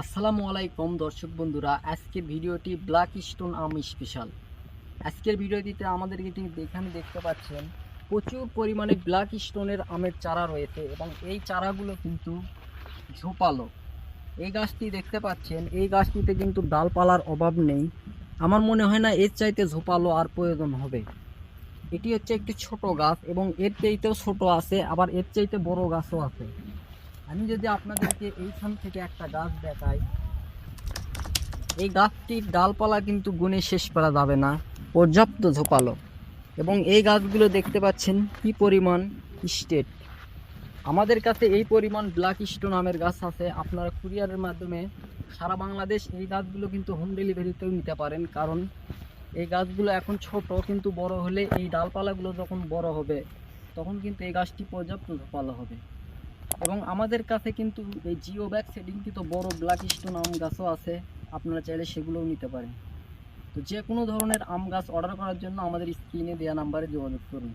আসসালামু আলাইকুম, দর্শক বন্ধুরা। আজকের ভিডিওটি ব্ল্যাক স্টোন আম স্পেশাল আজকের ভিডিওটিতে আমাদের এখানে দেখতে পাচ্ছেন, প্রচুর পরিমাণে ব্ল্যাক স্টোনের আমের চারা রয়েছে এবং এই চারাগুলো কিন্তু ঝোপালো। এই গাছটি দেখতে পাচ্ছেন, এই গাছটিতে কিন্তু ডালপালার অভাব নেই। আমার মনে হয় না এর চাইতে ঝোপালো আর প্রয়োজন হবে। এটি হচ্ছে একটি ছোট গাছ এবং এর চাইতেও ছোট আছে, আবার এর চাইতে বড় গাছও আছে। আমি যদি আপনাদেরকে এইখান থেকে একটা গাছ দেখাই, এই গাছটির ডালপালা কিন্তু গুণে শেষ করা যাবে না, পর্যাপ্ত ঝোপালো। এবং এই গাছগুলো দেখতে পাচ্ছেন কি পরিমাণ স্টেট। আমাদের কাছে এই পরিমাণ ব্ল্যাক স্টোন আমের গাছ আছে, আপনারা কুরিয়ারের মাধ্যমে সারা বাংলাদেশ এই গাছগুলো কিন্তু হোম ডেলিভারিতেও নিতে পারেন, কারণ এই গাছগুলো এখন ছোট, কিন্তু বড় হলে এই ডালপালাগুলো যখন বড় হবে, তখন কিন্তু এই গাছটি পর্যাপ্ত ঝোপালো হবে। এবং আমাদের কাছে কিন্তু এই জিও ব্যাগ সেটিংকৃত বড় ব্ল্যাক স্টোন আম গাছও আছে। আপনারা চাইলে সেগুলোও নিতে পারেন। তো যে কোনো ধরনের আম গাছ অর্ডার করার জন্য আমাদের স্ক্রিনে দেওয়া নাম্বারে যোগাযোগ করুন।